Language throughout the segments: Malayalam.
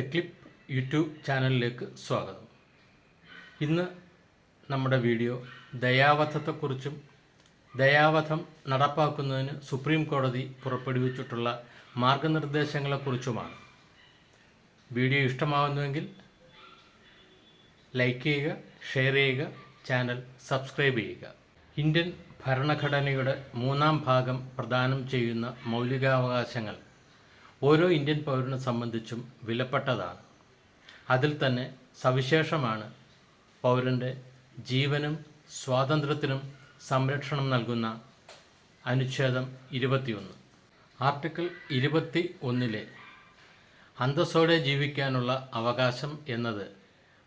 ടെക്ലിപ്പ് യൂട്യൂബ് ചാനലിലേക്ക് സ്വാഗതം. ഇന്ന് നമ്മുടെ വീഡിയോ ദയാവധത്തെക്കുറിച്ചും ദയാവധം നടപ്പാക്കുന്നതിന് സുപ്രീം കോടതി പുറപ്പെടുവിച്ചിട്ടുള്ള മാർഗനിർദ്ദേശങ്ങളെക്കുറിച്ചുമാണ്. വീഡിയോ ഇഷ്ടമാവുന്നുവെങ്കിൽ ലൈക്ക് ചെയ്യുക ഷെയർ ചെയ്യുക ചാനൽ സബ്സ്ക്രൈബ് ചെയ്യുക. ഇന്ത്യൻ ഭരണഘടനയുടെ മൂന്നാം ഭാഗം പ്രദാനം ചെയ്യുന്ന മൗലികാവകാശങ്ങൾ ഓരോ ഇന്ത്യൻ പൗരനെ സംബന്ധിച്ചും വിലപ്പെട്ടതാണ്. അതിൽ തന്നെ സവിശേഷമാണ് പൗരന്റെ ജീവനും സ്വാതന്ത്ര്യത്തിനും സംരക്ഷണം നൽകുന്ന അനുച്ഛേദം ഇരുപത്തിയൊന്ന്. ആർട്ടിക്കിൾ ഇരുപത്തി ഒന്നിലെ അന്തസ്സോടെ ജീവിക്കാനുള്ള അവകാശം എന്നത്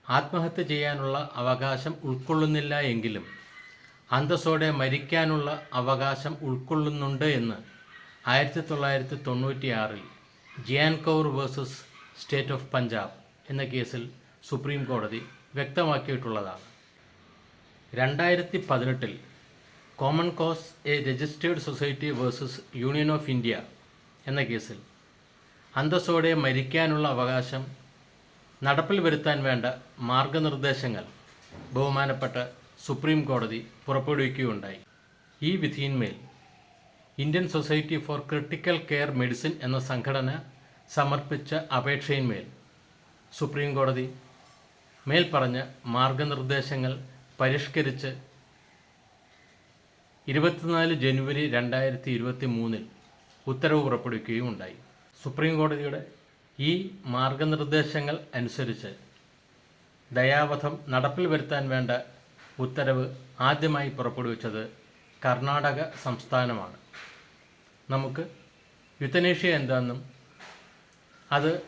ആത്മഹത്യ ചെയ്യാനുള്ള അവകാശം ഉൾക്കൊള്ളുന്നില്ല എങ്കിലും അന്തസ്സോടെ മരിക്കാനുള്ള അവകാശം ഉൾക്കൊള്ളുന്നുണ്ട് എന്ന് ആയിരത്തി തൊള്ളായിരത്തി തൊണ്ണൂറ്റിയാറിൽ Gian Kaur versus state of Punjab എന്ന കേസിൽ സുപ്രീം കോടതി വ്യക്തമാക്കിയിട്ടുള്ളതാണ്. രണ്ടായിരത്തി പതിനെട്ടിൽ common cause a registered society versus union of India എന്ന കേസിൽ അന്തസ്സോടെ മരിക്കാനുള്ള അവകാശം നടപ്പിൽ വരുത്താൻ വേണ്ട മാർഗനിർദ്ദേശങ്ങൾ ബഹുമാനപ്പെട്ട സുപ്രീം കോടതി പുറപ്പെടുവിക്കുകയുണ്ടായി. ഈ വിധിയിന്മേൽ Indian society for critical care medicine എന്ന സംഘടന സമർപ്പിച്ച അപേക്ഷയിന്മേൽ സുപ്രീം കോടതി മേൽപ്പറഞ്ഞ മാർഗനിർദ്ദേശങ്ങൾ പരിഷ്കരിച്ച് ഇരുപത്തിനാല് ജനുവരി രണ്ടായിരത്തി ഇരുപത്തി മൂന്നിൽ ഉത്തരവ് പുറപ്പെടുവിക്കുകയും ഉണ്ടായി. സുപ്രീം കോടതിയുടെ ഈ മാർഗനിർദ്ദേശങ്ങൾ അനുസരിച്ച് ദയാവധം നടപ്പിൽ വരുത്താൻ വേണ്ട ഉത്തരവ് ആദ്യമായി പുറപ്പെടുവിച്ചത് കർണാടക സംസ്ഥാനമാണ്. നമുക്ക് യുത്തനേഷ്യ എന്താണെന്നും അത്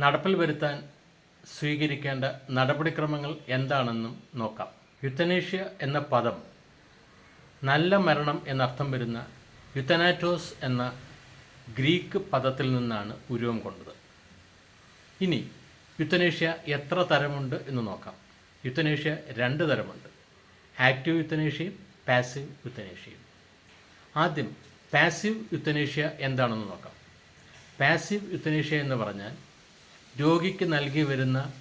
നടപ്പിൽ വരുത്താൻ സ്വീകരിക്കേണ്ട നടപടിക്രമങ്ങൾ എന്താണെന്നും നോക്കാം. യുത്തനേഷ്യ എന്ന പദം നല്ല മരണം എന്നർത്ഥം വരുന്ന യുത്തനാറ്റോസ് എന്ന ഗ്രീക്ക് പദത്തിൽ നിന്നാണ് ഉരുവം കൊണ്ടത്. ഇനി യുത്തനേഷ്യ എത്ര തരമുണ്ട് എന്ന് നോക്കാം. യുത്തനേഷ്യ രണ്ട് തരമുണ്ട്. ആക്റ്റീവ് യുത്തനേഷ്യയും പാസീവ് യുത്തനേഷ്യയും. ആദ്യം പാസീവ് യുത്തനേഷ്യ എന്താണെന്ന് നോക്കാം. പാസീവ് യുത്തനേഷ്യ എന്ന് പറഞ്ഞാൽ രോഗിക്ക് നൽകി വരുന്ന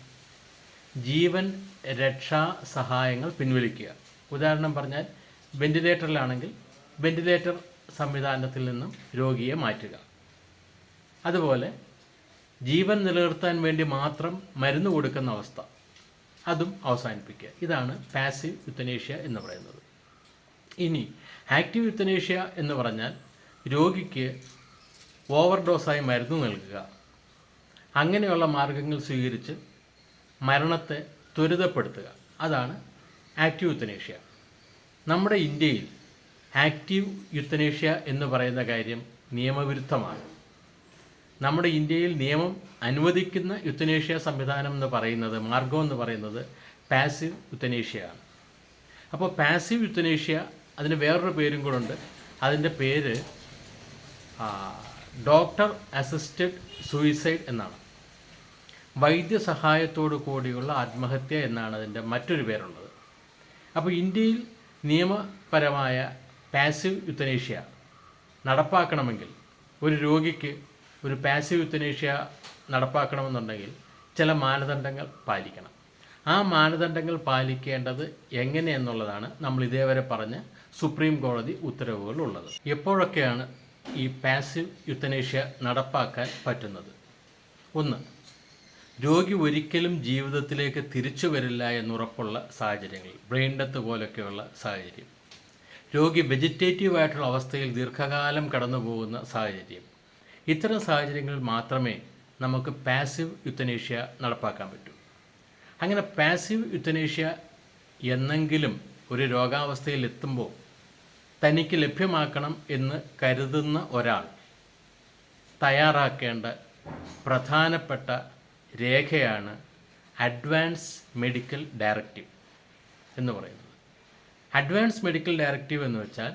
ജീവൻ രക്ഷാ സഹായങ്ങൾ പിൻവലിക്കുക. ഉദാഹരണം പറഞ്ഞാൽ വെന്റിലേറ്ററിലാണെങ്കിൽ വെന്റിലേറ്റർ സംവിധാനത്തിൽ നിന്നും രോഗിയെ മാറ്റുക. അതുപോലെ ജീവൻ നിലനിർത്താൻ വേണ്ടി മാത്രം മരുന്ന് കൊടുക്കുന്ന അവസ്ഥ. അതും അവസാനിപ്പിക്കുക. ഇതാണ് പാസീവ് യുത്തനേഷ്യ എന്ന് പറയുന്നത്. ഇനി ആക്റ്റീവ് യുത്തനേഷ്യ എന്ന് പറഞ്ഞാൽ രോഗിക്ക് ഓവർഡോസായി മരുന്ന് നൽകുക. അങ്ങനെയുള്ള മാർഗങ്ങൾ സ്വീകരിച്ച് മരണത്തെ ത്വരിതപ്പെടുത്തുക. അതാണ് ആക്റ്റീവ് യുത്തനേഷ്യ. നമ്മുടെ ഇന്ത്യയിൽ ആക്റ്റീവ് യുത്തനേഷ്യ എന്ന് പറയുന്ന കാര്യം നിയമവിരുദ്ധമാണ്. നമ്മുടെ ഇന്ത്യയിൽ നിയമം അനുവദിക്കുന്ന യുത്തനേഷ്യ സംവിധാനം എന്ന് പറയുന്നത് മാർഗം എന്ന് പറയുന്നത് പാസീവ് യുത്തനേഷ്യയാണ്. അപ്പോൾ പാസീവ് യുത്തനേഷ്യ അതിന് വേറൊരു പേരും കൂടെ ഉണ്ട്. അതിന്റെ പേര് ഡോക്ടർ അസിസ്റ്റഡ് സൂയിസൈഡ് എന്നാണ്. വൈദ്യസഹായത്തോടു കൂടിയുള്ള ആത്മഹത്യ എന്നാണ് അതിന്റെ മറ്റൊരു പേരുള്ളത്. അപ്പോൾ ഇന്ത്യയിൽ നിയമപരമായ പാസീവ് യുത്തനേഷ്യ നടപ്പാക്കണമെങ്കിൽ ഒരു രോഗിക്ക് ഒരു പാസീവ് യുത്തനേഷ്യ നടപ്പാക്കണമെന്നുണ്ടെങ്കിൽ ചില മാനദണ്ഡങ്ങൾ പാലിക്കണം. ആ മാനദണ്ഡങ്ങൾ പാലിക്കേണ്ടത് എങ്ങനെയെന്നുള്ളതാണ് നമ്മൾ ഇതേവരെ പറഞ്ഞ സുപ്രീം കോടതി ഉത്തരവുകൾ ഉള്ളത് എപ്പോഴൊക്കെയാണ് ഈ പാസീവ് യുത്തനേഷ്യ നടപ്പാക്കാൻ പറ്റുന്നത്? ഒന്ന് രോഗി ഒരിക്കലും ജീവിതത്തിലേക്ക് തിരിച്ചു വരില്ല എന്നുറപ്പുള്ള സാഹചര്യങ്ങൾ ബ്രെയിൻ ഡെത്ത് പോലൊക്കെയുള്ള സാഹചര്യം. രോഗി വെജിറ്റേറ്റീവ് ആയിട്ടുള്ള അവസ്ഥയിൽ ദീർഘകാലം കടന്നു പോകുന്ന സാഹചര്യം. ഇത്തരം സാഹചര്യങ്ങളിൽ മാത്രമേ നമുക്ക് പാസീവ് യുത്തനേഷ്യ നടപ്പാക്കാൻ പറ്റൂ. അങ്ങനെ പാസീവ് യുത്തനേഷ്യ എന്നെങ്കിലും ഒരു രോഗാവസ്ഥയിൽ എത്തുമ്പോൾ തനിക്ക് ലഭ്യമാക്കണം എന്ന് കരുതുന്ന ഒരാൾ തയ്യാറാക്കേണ്ട പ്രധാനപ്പെട്ട രേഖയാണ് അഡ്വാൻസ് മെഡിക്കൽ ഡയറക്റ്റീവ് എന്ന് പറയുന്നത്. അഡ്വാൻസ് മെഡിക്കൽ ഡയറക്റ്റീവ് എന്ന് വെച്ചാൽ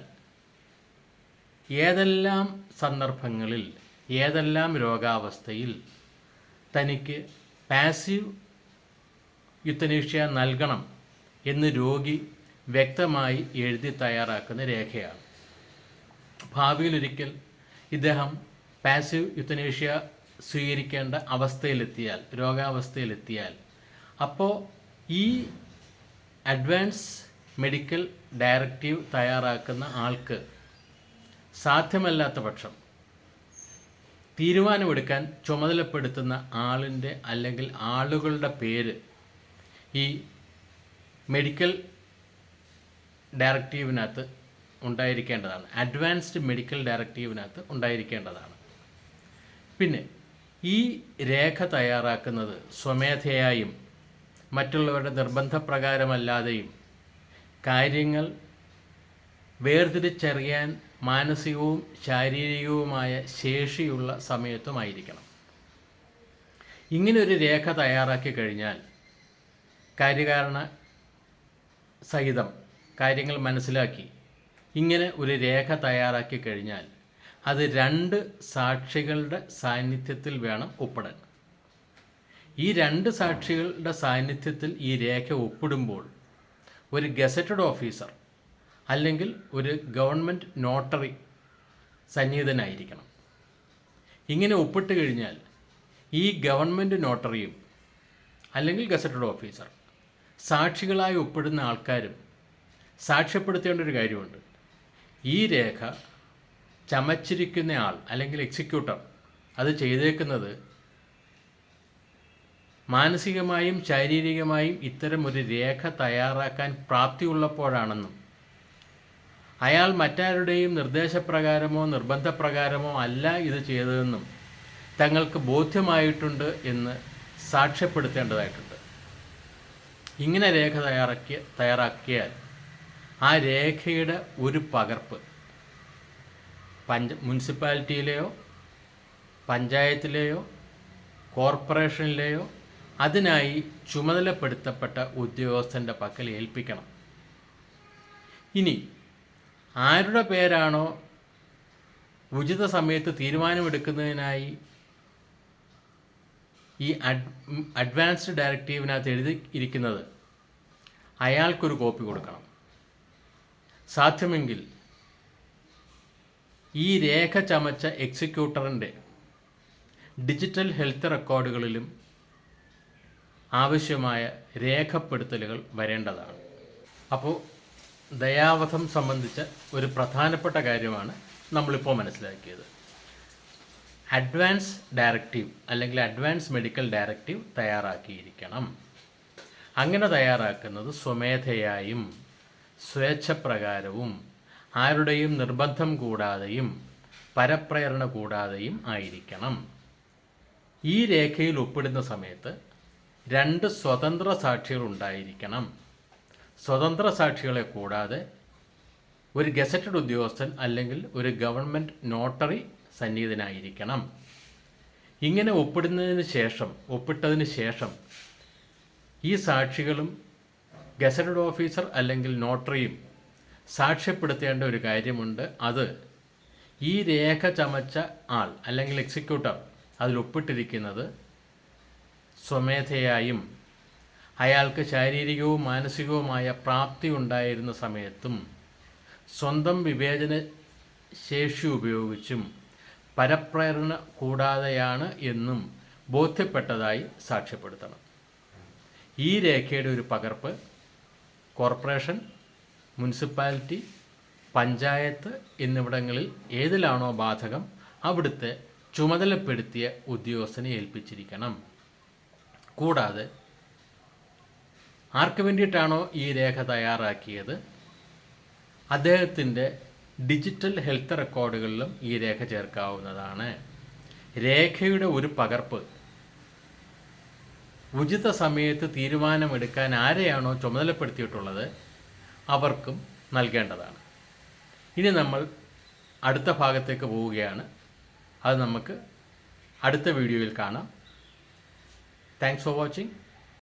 ഏതെല്ലാം സന്ദർഭങ്ങളിൽ ഏതെല്ലാം രോഗാവസ്ഥയിൽ തനിക്ക് പാസീവ് യുത്തനീഷ്യ നൽകണം എന്ന് രോഗി വ്യക്തമായി എഴുതി തയ്യാറാക്കുന്ന രേഖയാണ്. ഭാവിയിൽ ഒരിക്കൽ ഇദ്ദേഹം പാസീവ് യുത്തനേഷ്യ സ്വീകരിക്കേണ്ട അവസ്ഥയിലെത്തിയാൽ രോഗാവസ്ഥയിലെത്തിയാൽ അപ്പോൾ ഈ അഡ്വാൻസ് മെഡിക്കൽ ഡയറക്റ്റീവ് തയ്യാറാക്കുന്ന ആൾക്ക് സാധ്യമല്ലാത്ത പക്ഷം തീരുമാനമെടുക്കാൻ ചുമതലപ്പെടുത്തുന്ന ആളിന്റെ അല്ലെങ്കിൽ ആളുകളുടെ പേര് ഈ മെഡിക്കൽ ഡയറക്റ്റീവിനകത്ത് ഉണ്ടായിരിക്കേണ്ടതാണ്. അഡ്വാൻസ്ഡ് മെഡിക്കൽ ഡയറക്റ്റീവിനകത്ത് ഉണ്ടായിരിക്കേണ്ടതാണ്. പിന്നെ ഈ രേഖ തയ്യാറാക്കുന്നത് സ്വമേധയായും മറ്റുള്ളവരുടെ നിർബന്ധപ്രകാരമല്ലാതെയും കാര്യങ്ങൾ വേർതിരിച്ചറിയാൻ മാനസികവും ശാരീരികവുമായ ശേഷിയുള്ള സമയത്തുമായിരിക്കണം. ഇങ്ങനൊരു രേഖ തയ്യാറാക്കി കഴിഞ്ഞാൽ കാര്യകാരണ സഹിതം കാര്യങ്ങൾ മനസ്സിലാക്കി. ഇങ്ങനെ ഒരു രേഖ തയ്യാറാക്കി കഴിഞ്ഞാൽ അത് രണ്ട് സാക്ഷികളുടെ സാന്നിധ്യത്തിൽ വേണം ഒപ്പിടാൻ. ഈ രണ്ട് സാക്ഷികളുടെ സാന്നിധ്യത്തിൽ ഈ രേഖ ഒപ്പിടുമ്പോൾ ഒരു ഗസറ്റഡ് ഓഫീസർ അല്ലെങ്കിൽ ഒരു ഗവൺമെന്റ് നോട്ടറി സന്നിഹിതനായിരിക്കണം. ഇങ്ങനെ ഒപ്പിട്ട് കഴിഞ്ഞാൽ ഈ ഗവൺമെന്റ് നോട്ടറിയും അല്ലെങ്കിൽ ഗസറ്റഡ് ഓഫീസർ സാക്ഷികളായി ഒപ്പിടുന്ന ആൾക്കാരും സാക്ഷ്യപ്പെടുത്തേണ്ട ഒരു കാര്യമുണ്ട്. ഈ രേഖ ചമച്ചിരിക്കുന്ന ആൾ അല്ലെങ്കിൽ എക്സിക്യൂട്ടർ അത് ചെയ്തേക്കുന്നത് മാനസികമായും ശാരീരികമായും ഇത്തരം ഒരു രേഖ തയ്യാറാക്കാൻ പ്രാപ്തിയുള്ളപ്പോഴാണെന്നും അയാൾ മറ്റാരുടെയും നിർദ്ദേശപ്രകാരമോ നിർബന്ധപ്രകാരമോ അല്ല ഇത് ചെയ്തതെന്നും തങ്ങൾക്ക് ബോധ്യമായിട്ടുണ്ട് എന്ന് സാക്ഷ്യപ്പെടുത്തേണ്ടതായിട്ടുണ്ട്. ഇങ്ങനെ രേഖ തയ്യാറാക്കിയ തയ്യാറാക്കിയാൽ ആ രേഖയുടെ ഒരു പകർപ്പ്. പഞ്ച മുനിസിപ്പാലിറ്റിയിലെയോ പഞ്ചായത്തിലെയോ കോർപ്പറേഷനിലെയോ അതിനായി ചുമതലപ്പെടുത്തപ്പെട്ട ഉദ്യോഗസ്ഥന്റെ പക്കൽ ഏൽപ്പിക്കണം. ഇനി ആരുടെ പേരാണോ ഉചിത സമയത്ത് തീരുമാനമെടുക്കുന്നതിനായി ഈ അഡ് അഡ്വാൻസ്ഡ് ഡയറക്റ്റീവിനകത്ത് എഴുതി ഇരിക്കുന്നത് അയാൾക്കൊരു കോപ്പി കൊടുക്കണം. സാധ്യമെങ്കിൽ ഈ രേഖ ചമച്ച എക്സിക്യൂട്ടറിന്റെ ഡിജിറ്റൽ ഹെൽത്ത് റെക്കോർഡുകളിലും ആവശ്യമായ രേഖപ്പെടുത്തലുകൾ വരേണ്ടതാണ്. അപ്പോൾ ദയാവധം സംബന്ധിച്ച ഒരു പ്രധാനപ്പെട്ട കാര്യമാണ് നമ്മളിപ്പോൾ മനസ്സിലാക്കിയത്. അഡ്വാൻസ് ഡയറക്റ്റീവ് അല്ലെങ്കിൽ അഡ്വാൻസ് മെഡിക്കൽ ഡയറക്റ്റീവ് തയ്യാറാക്കിയിരിക്കണം. അങ്ങനെ തയ്യാറാക്കുന്നത് സ്വമേധയായും സ്വേച്ഛപ്രകാരവും ആരുടെയും നിർബന്ധം കൂടാതെയും പരപ്രേരണ കൂടാതെയും ആയിരിക്കണം. ഈ രേഖയിൽ ഒപ്പിടുന്ന സമയത്ത് രണ്ട് സ്വതന്ത്ര സാക്ഷികൾ ഉണ്ടായിരിക്കണം. സ്വതന്ത്ര സാക്ഷികളെ കൂടാതെ ഒരു ഗസറ്റഡ് ഉദ്യോഗസ്ഥൻ അല്ലെങ്കിൽ ഒരു ഗവൺമെന്റ് നോട്ടറി സന്നിഹിതനായിരിക്കണം. ഇങ്ങനെ ഒപ്പിടുന്നതിന് ശേഷം ഒപ്പിട്ടതിന് ശേഷം ഈ സാക്ഷികളും ഗസറ്റഡ് ഓഫീസർ അല്ലെങ്കിൽ നോട്ടറിയും സാക്ഷ്യപ്പെടുത്തേണ്ട ഒരു കാര്യമുണ്ട്. അത് ഈ രേഖ ചമച്ച ആൾ അല്ലെങ്കിൽ എക്സിക്യൂട്ടർ അതിൽ ഒപ്പിട്ടിരിക്കുന്നത് സ്വമേധയായും അയാൾക്ക് ശാരീരികവും മാനസികവുമായ പ്രാപ്തി ഉണ്ടായിരുന്ന സമയത്തും സ്വന്തം വിവേചന ശേഷി ഉപയോഗിച്ചും പരപ്രേരണ കൂടാതെയാണ് എന്നും ബോധ്യപ്പെട്ടതായി സാക്ഷ്യപ്പെടുത്തണം. ഈ രേഖയുടെ ഒരു പകർപ്പ് കോർപ്പറേഷൻ മുനിസിപ്പാലിറ്റി പഞ്ചായത്ത് എന്നിവിടങ്ങളിൽ ഏതിലാണോ ബാധകം അവിടുത്തെ ചുമതലപ്പെടുത്തിയ ഉദ്യോഗസ്ഥനെ ഏൽപ്പിച്ചിരിക്കണം. കൂടാതെ ആർക്ക് വേണ്ടിയിട്ടാണോ ഈ രേഖ തയ്യാറാക്കിയത്? അദ്ദേഹത്തിന്റെ ഡിജിറ്റൽ ഹെൽത്ത് റെക്കോർഡുകളിലും ഈ രേഖ ചേർക്കാവുന്നതാണ്. രേഖയുടെ ഒരു പകർപ്പ് ഉചിത സമയത്ത് തീരുമാനമെടുക്കാൻ ആരെയാണോ ചുമതലപ്പെടുത്തിയിട്ടുള്ളത് അവർക്കും നൽകേണ്ടതാണ്. ഇനി നമ്മൾ അടുത്ത ഭാഗത്തേക്ക് പോവുകയാണ്. അത് നമുക്ക് അടുത്ത വീഡിയോയിൽ കാണാം. Thanks for watching